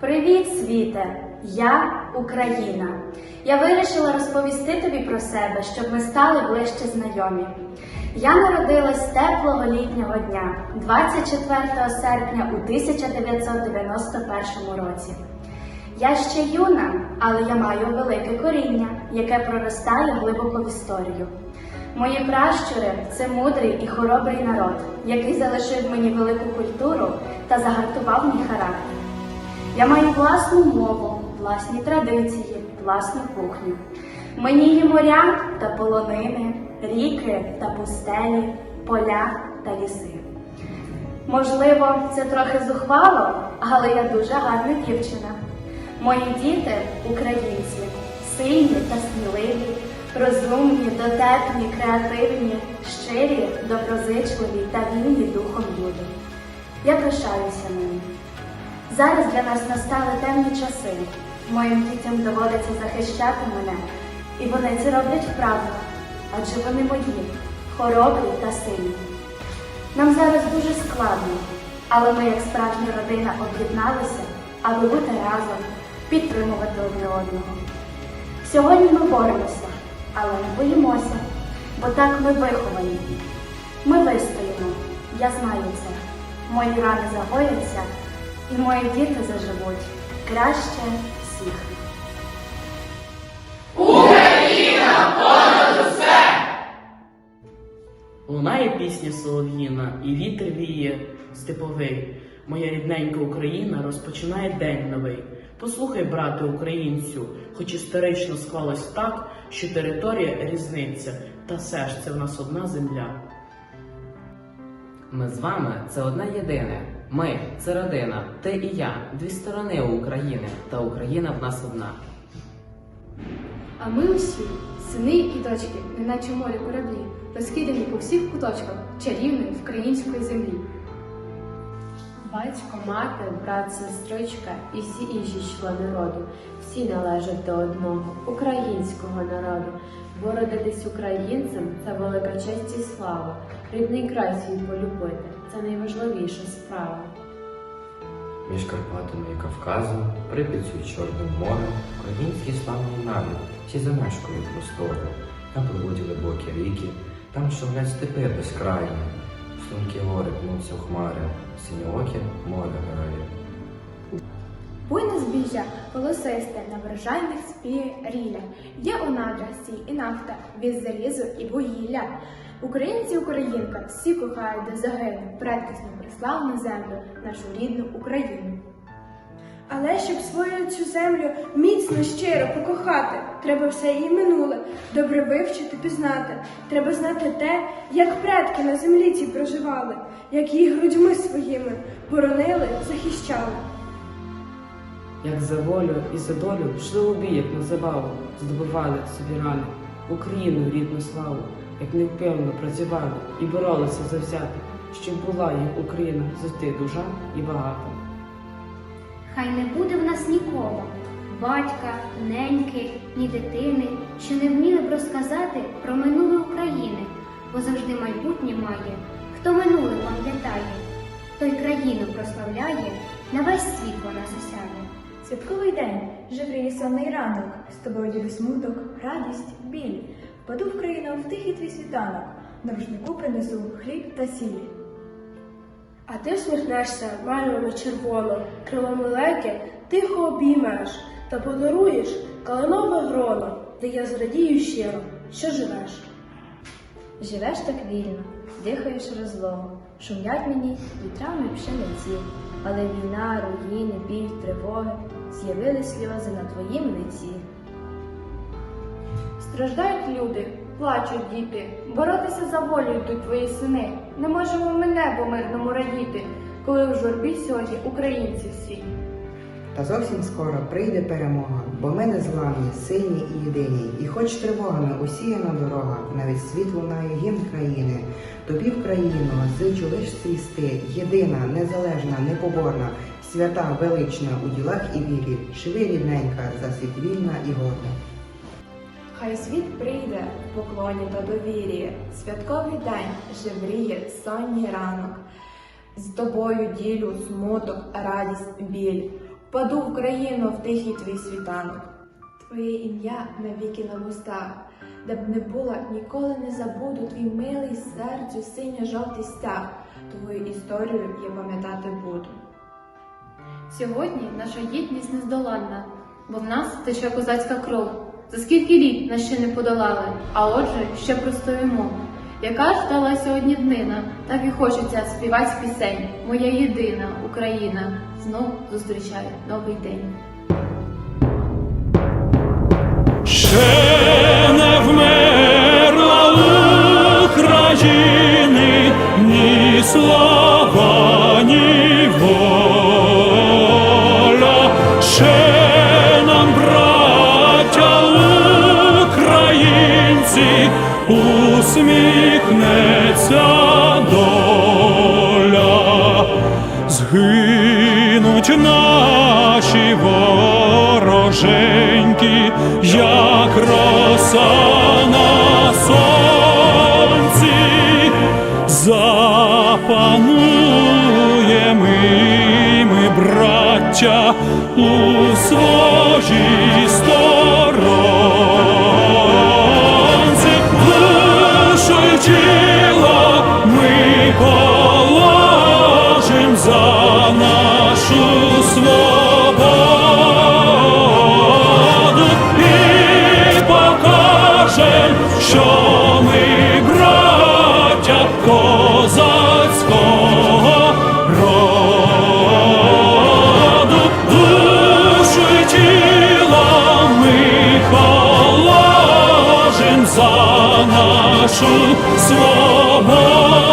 Привіт, світе! Я Україна. Я вирішила розповісти тобі про себе, щоб ми стали ближче знайомі. Я народилась теплого літнього дня, 24 серпня у 1991 році. Я ще юна, але я маю велике коріння, яке проростає глибоко в історію. Мої пращури це мудрий і хоробрий народ, який залишив мені велику культуру та загартував мій характер. Я маю власну мову, власні традиції, власну кухню. Мені є моря та полонини, ріки та пустелі, поля та ліси. Можливо, це трохи зухвало, але я дуже гарна дівчина. Мої діти українці, сильні та сміливі, розумні, дотепні, креативні, щирі, доброзичливі та вільні духом люди. Я пишаюся ними. Зараз для нас настали темні часи. Моїм дітям доводиться захищати мене, і вони це роблять вправно, адже вони мої, хоробрі та сильні. Нам зараз дуже складно, але ми, як справжня родина, об'єдналися, аби бути разом, підтримувати одне одного. Сьогодні ми боремося, але не боїмося, бо так ми виховані. Ми вистоїмо, я знаю це. Мої рани загояться, і мої діти заживуть краще всіх. Лунає пісня солов'їна, і вітер віє степовий. Моя рідненька Україна розпочинає день новий. Послухай, брате українцю, хоч історично склалось так, що територія різниця, та все ж це в нас одна земля. Ми з вами це одне єдине. Ми це родина, ти і я, дві сторони України, та Україна в нас одна. А ми усі, сини і дочки, неначе море кораблі, розкидані по всіх куточках чарівної української землі. Батько, мати, брат, сестричка і всі інші члени роду, всі належать до одного українського народу. Бо родитись українцем це велика честь і слава. Рідний край свій полюбити це найважливіша справа. Між Карпатами і Кавказом, Прип'яттю і Чорним морем, український славний народ, всі замешкують простори. Там пливуть глибокі ріки, там шумлять степи безкрайні, стрункі гори пнуться в хмари, синьооке море грає. Буйне збіжжя, колосисте на врожайних спірілях. Є у надрах сій і нафта, від залізу і вугілля. Українці, українка, всі кохають до загину, прислав на землю, нашу рідну Україну. Але щоб свою цю землю міцно щиро покохати, треба все її минуле добре вивчити, пізнати. Треба знати те, як предки на землі цій проживали, як її грудьми своїми боронили, захищали. Як за волю і за долю йшли у бій, як на забаву, здобували собі рани, Україну рідну славу, як невпевно працювали і боролися завзято, щоб була їх Україна завжди дуже і багата. Хай не буде в нас нікого, батька, неньки, ні дитини, що не вміли б розказати про минуле України, бо завжди майбутнє має, хто минуле пам'ятає, той країну прославляє, на весь світ вона засяє. Святковий день, живріє сонний ранок, з тобою діду смуток, радість, біль. Впаду в країну в тихий твій світанок, на рушнику принесу хліб та сіль. А ти всміхнешся мальвами червоно, крилами леки тихо обіймеш та подаруєш калинове гроно, де я зрадію щиро, що живеш. Живеш так вільно, дихаєш розлого, шумлять мені вітрами пшениці, але війна, руїни, біль, тривоги з'явились сльози на твоїм лиці. Страждають люди, плачуть діти, боротися за волю йдуть твої сини. Не можемо ми небо мирному радіти, коли в журбі сьогодні українці всі. Та зовсім скоро прийде перемога, бо ми не зламні, сильні і єдині. І хоч тривогами усіяна дорога, навіть світ лунає гімн країни. Тобі в країну зичу лиш цвісти, єдина, незалежна, непоборна, свята, велична у ділах і вірі, живи рідненька, за світ вільна і горда. Хай світ прийде в поклоні та довір'ї, святковий день жевріє сонній ранок. З тобою ділю смуток, радість, біль. Впаду в країну в тихий твій світанок. Твоє ім'я навіки на вустах, де б не була, ніколи не забуду твій милий серцю синьо-жовтий стяг. Твою історію я пам'ятати буду. Сьогодні наша єдність нездоланна, бо в нас тече козацька кров. За скільки літ нас ще не подолали, а отже, ще простоїмо. Яка ж дала сьогодні днина, так і хочеться співати пісень. Моя єдина Україна знов зустрічає новий день. Ще не вмерла України ні слава, ні воля. Ще нам, браття українці, усміхнеться доля. Згинуть наші вороженьки, як роса на сонці, запануємо і ми, браття, у своїй сторонці, душу положим за нашу свободу.